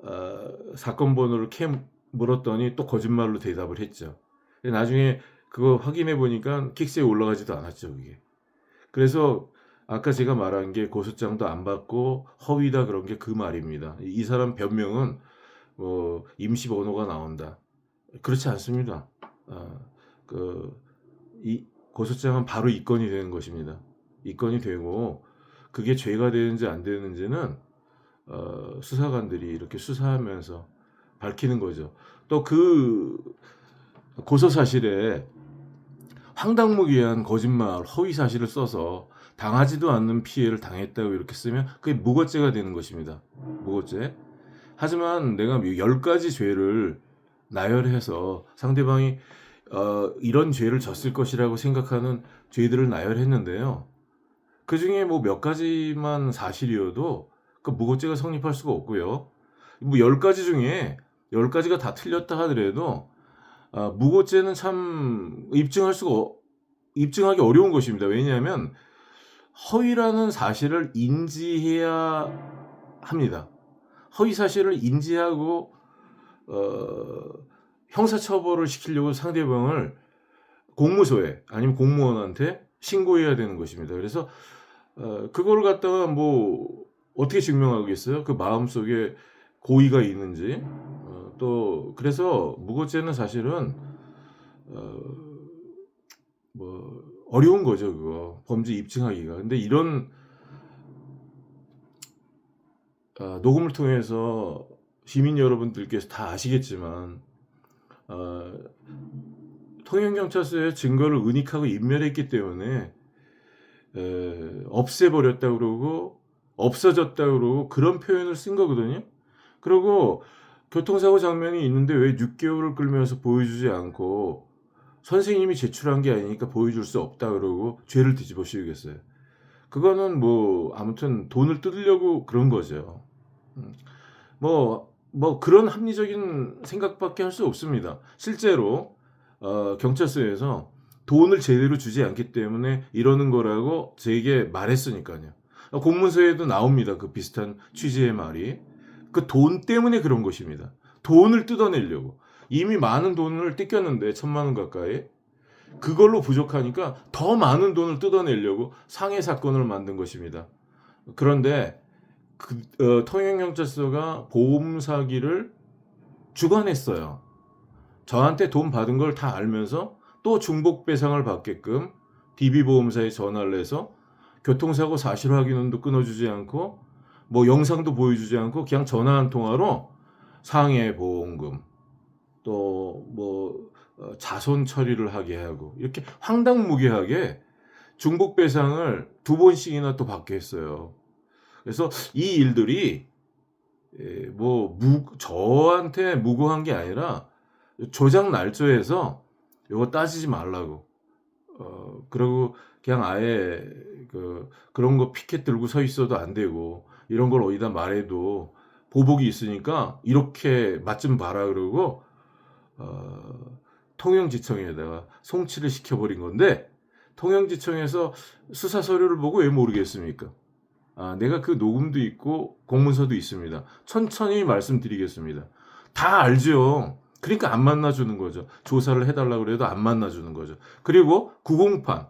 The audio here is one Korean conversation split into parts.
어, 사건 번호를 캐 물었더니 또 거짓말로 대답을 했죠. 나중에 그거 확인해 보니까 킥스에 올라가지도 않았죠, 그게. 그래서 아까 제가 말한 게 고소장도 안 받고 허위다 그런 게 그 말입니다. 이 사람 변명은 뭐 임시 번호가 나온다. 그렇지 않습니다. 아, 그이 고소장은 바로 입건이 되는 것입니다. 입건이 되고 그게 죄가 되는지 안 되는지는 어, 수사관들이 이렇게 수사하면서 밝히는 거죠. 또 그 고소 사실에 황당무계한 거짓말, 허위 사실을 써서 당하지도 않는 피해를 당했다고 이렇게 쓰면 그게 무고죄가 되는 것입니다. 무고죄. 하지만 내가 10가지 죄를 나열해서 상대방이 어, 이런 죄를 졌을 것이라고 생각하는 죄들을 나열했는데요. 그 중에 뭐 몇 가지만 사실이어도 그 무고죄가 성립할 수가 없고요. 뭐 10가지 중에 10가지가 다 틀렸다 하더라도 아, 무고죄는 참 입증할 수가 어- 입증하기 어려운 것입니다. 왜냐하면 허위라는 사실을 인지해야 합니다. 허위 사실을 인지하고 어, 형사처벌을 시키려고 상대방을 공무소에 아니면 공무원한테 신고해야 되는 것입니다. 그래서 어, 그걸 갖다가 뭐 어떻게 증명하겠어요? 그 마음 속에 고의가 있는지 어, 또 그래서 무고죄는 사실은 어, 뭐 어려운 거죠 그거 범죄 입증하기가. 근데 이런 어, 녹음을 통해서 시민 여러분들께서 다 아시겠지만 어, 통영경찰서에 증거를 은닉하고 인멸했기 때문에 에, 없애버렸다 그러고 없어졌다 그러고 그런 표현을 쓴 거거든요. 그리고 교통사고 장면이 있는데 왜 6개월을 끌면서 보여주지 않고 선생님이 제출한 게 아니니까 보여줄 수 없다 그러고 죄를 뒤집어 씌우겠어요. 그거는 뭐 아무튼 돈을 뜯으려고 그런 거죠. 음, 뭐, 뭐 그런 합리적인 생각밖에 할 수 없습니다. 실제로 어, 경찰서에서 돈을 제대로 주지 않기 때문에 이러는 거라고 제게 말했으니까요. 어, 공문서에도 나옵니다. 그 비슷한 취지의 말이. 그 돈 때문에 그런 것입니다. 돈을 뜯어내려고. 이미 많은 돈을 뜯겼는데 천만 원 가까이. 그걸로 부족하니까 더 많은 돈을 뜯어내려고 상해 사건을 만든 것입니다. 그런데 그, 어, 통영경찰서가 보험 사기를 주관했어요. 저한테 돈 받은 걸 다 알면서 또 중복 배상을 받게끔 DB보험사에 전화를 해서 교통사고 사실 확인원도 끊어주지 않고 뭐 영상도 보여주지 않고 그냥 전화 한 통화로 상해 보험금 또 뭐 자손 처리를 하게 하고 이렇게 황당무계하게 중복 배상을 두 번씩이나 또 받게 했어요. 그래서 이 일들이 예, 뭐 무, 저한테 무고한 게 아니라 조작 날조해서 이거 따지지 말라고. 어, 그리고 그냥 아예 그 그런 거 피켓 들고 서 있어도 안 되고 이런 걸 어디다 말해도 보복이 있으니까 이렇게 맛 좀 봐라 그러고 어, 통영지청에다가 송치를 시켜버린 건데 통영지청에서 수사 서류를 보고 왜 모르겠습니까? 아, 내가 그 녹음도 있고 공문서도 있습니다. 천천히 말씀드리겠습니다. 다 알죠. 그러니까 안 만나주는 거죠. 조사를 해달라고 그래도 안 만나주는 거죠. 그리고 908.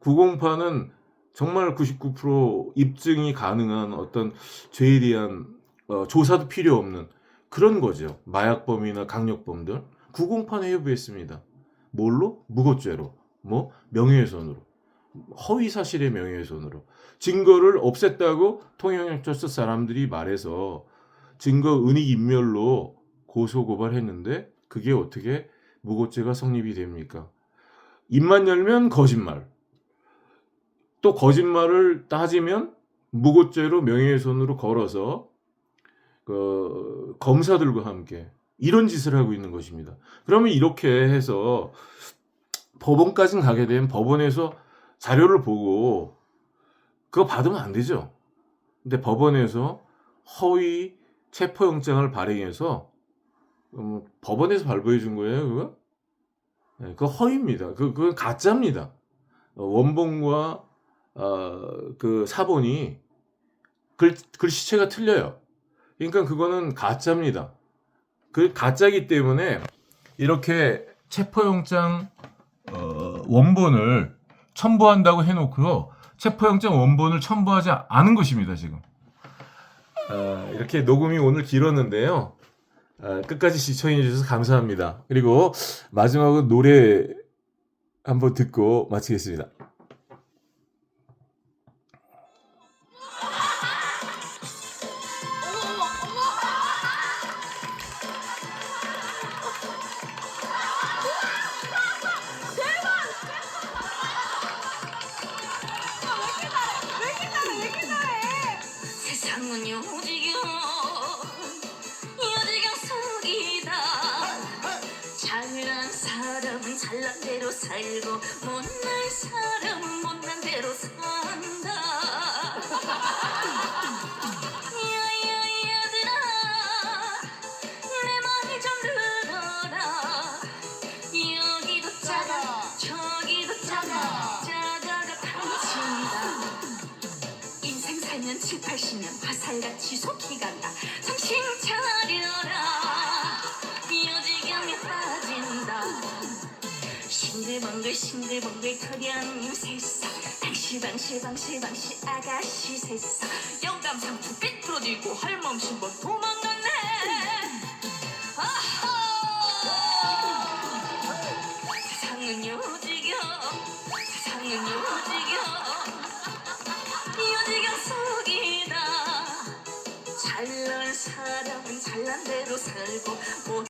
908은 정말 99% 입증이 가능한 어떤 죄에 대한 어, 조사도 필요 없는 그런 거죠. 마약범이나 강력범들. 908에 회부했습니다. 뭘로? 무고죄로. 뭐? 명예훼손으로. 허위 사실의 명예훼손으로. 증거를 없앴다고 통영경찰서 사람들이 말해서 증거 은닉 인멸로 고소 고발했는데 그게 어떻게 무고죄가 성립이 됩니까? 입만 열면 거짓말. 또 거짓말을 따지면 무고죄로 명예훼손으로 걸어서 그 검사들과 함께 이런 짓을 하고 있는 것입니다. 그러면 이렇게 해서 법원까지 가게 되면 법원에서 자료를 보고 그거 받으면 안 되죠. 근데 법원에서 허위 체포영장을 발행해서 음, 법원에서 발부해 준 거예요, 그거? 네, 그거 허위입니다. 그, 그건 가짜입니다. 어, 원본과 어, 그 사본이 글, 글씨체가 틀려요. 그러니까 그거는 가짜입니다. 그 가짜기 때문에 이렇게 체포영장 어, 원본을 첨부한다고 해놓고 체포영장 원본을 첨부하지 않은 것입니다 지금. 어, 이렇게 녹음이 오늘 길었는데요. 어, 끝까지 시청해 주셔서 감사합니다. 그리고 마지막으로 노래 한번 듣고 마치겠습니다. 80년, 7, 80년 화산같이 속히 간다. 정신 차려라. 미어지경에 빠진다. 싱글벙글 싱글벙글 코리안 세사. 방시방시 방시방시 아가씨 세사. 영감 상추 삐뚤어지고 할멈신 뭐 도망갔네. 아하! 세상은 요지경 세상은 요지경 잘난 대로 살고 못